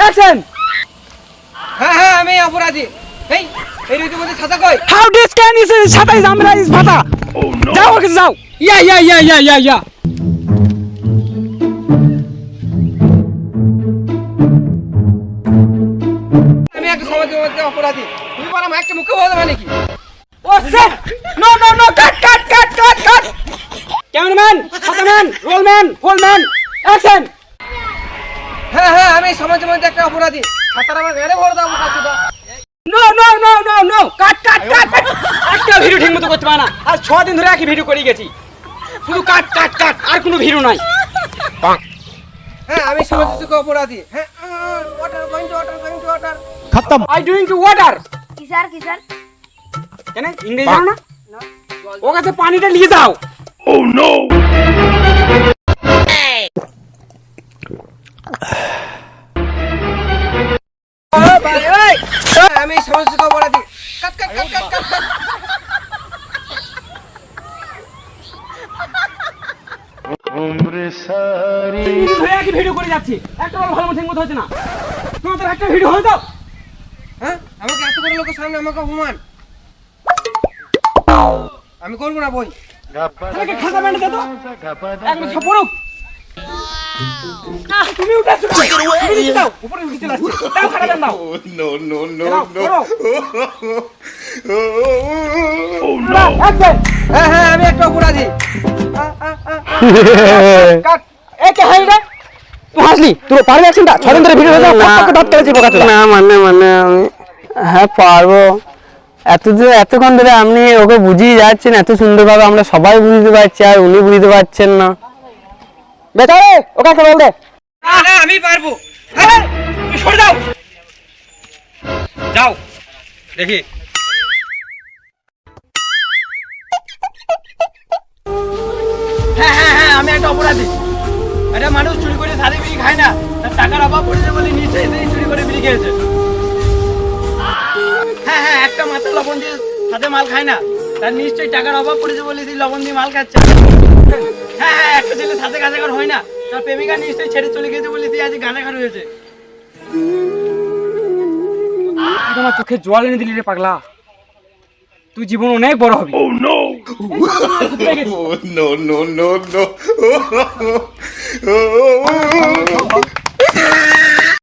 Action হ্যাঁ হ্যাঁ আমি অপরাধী। এই এই মধ্যে ছাতা কই? হাউ দিস ক্যান ইস ছাতা ইজ আমরা ইজ ফাটা যাও ওকে যাও। ইয়া ইয়া ইয়া ইয়া ইয়া ইয়া। আমি একটা সমাজের মধ্যে অপরাধী। তুমি বলো আমার একটা মুখে বলতে মানে কি? ও sir! No no no cut cut cut cut cut cameraman ছাতাম্যান রোলম্যান হোলম্যান অ্যাকশন হ্যাঁ হ্যাঁ আমি সমাজের মধ্যে একটা অপরাধী। ছাতার আমার ভরে দাও দাও no no no no no cut cut cut একটা ভিডিও ঠিক মতো করতে পারে না। আর ছ দিন ধরে একই ভিডিও করে গেছি। শুধু কাট কাট কাট আর কোনো ভিডিও নাই। হ্যাঁ আমি সমাজের থেকে অপরাধী। হ্যাঁ water to water going to water I doing to water কিসার কিসার কেন? ইংরেজি জানো না? ও কাছে পানিটা নিয়ে যাও। আমি সমাজ থেকে অপরাধী। কাট ভিডিও করে যাচ্ছি। একটা ভালো ঠিক মতো হচ্ছে না। তোমাদের একটা ভিডিও হয়ে দাও হ্যাঁ? আমাকে এত বড় লোকের সামনে আমাকে অপমান? আমি করব না বই। খাতা ব্যান্ড দে তো। একদম সব পড়ুক। আহ, তুমি দাও উপরে উঠে চলে আসছে দাও দাও oh! হ্যাঁ হ্যাঁ আমি একটা। কাট হাই রে তুই হাসলি তোর পারবে অ্যাকশনটা ছদিন ধরে ভিডিও দাও কত কত দাঁত কেটেছি বোকা না মানে মানে আমি হ্যাঁ পারব এত যে- এতক্ষণ ধরে আপনি ওকে বুঝিয়ে যাচ্ছেন এত সুন্দরভাবে আমরা সবাই বুঝতে পারছি আর উনি বুঝতে পারছেন না বেচারে ওকে বল দে। না না আমি পারব। হ্যাঁ সরে যাও। যাও। দেখি। হ্যাঁ হ্যাঁ হ্যাঁ আমি একটা অপরাধী। একটা মানুষ চুরি করে সাদে বিড়ি খায় না তার টাকার অভাব পড়েছে বলে নিচে এসে চুরি করে বিড়ি খেয়েছে। হ্যাঁ হ্যাঁ একটা মাত্র লবণ দিয়ে সাথে মাল খায় না তার নিশ্চয়ই টাকার অভাব পড়েছে বলে সেই লবণ দিয়ে মাল খাচ্ছে। তার প্রেমিকা নিশ্চয়ই ছেড়ে চলে গেছে বলে সেই আজ গাঁজাগার হয়েছে তুই তোমার চোখে জল এনে দিলি রে পাগলা তুই জীবন অনেক বড় হবি Oh no! Oh no, no, no, no.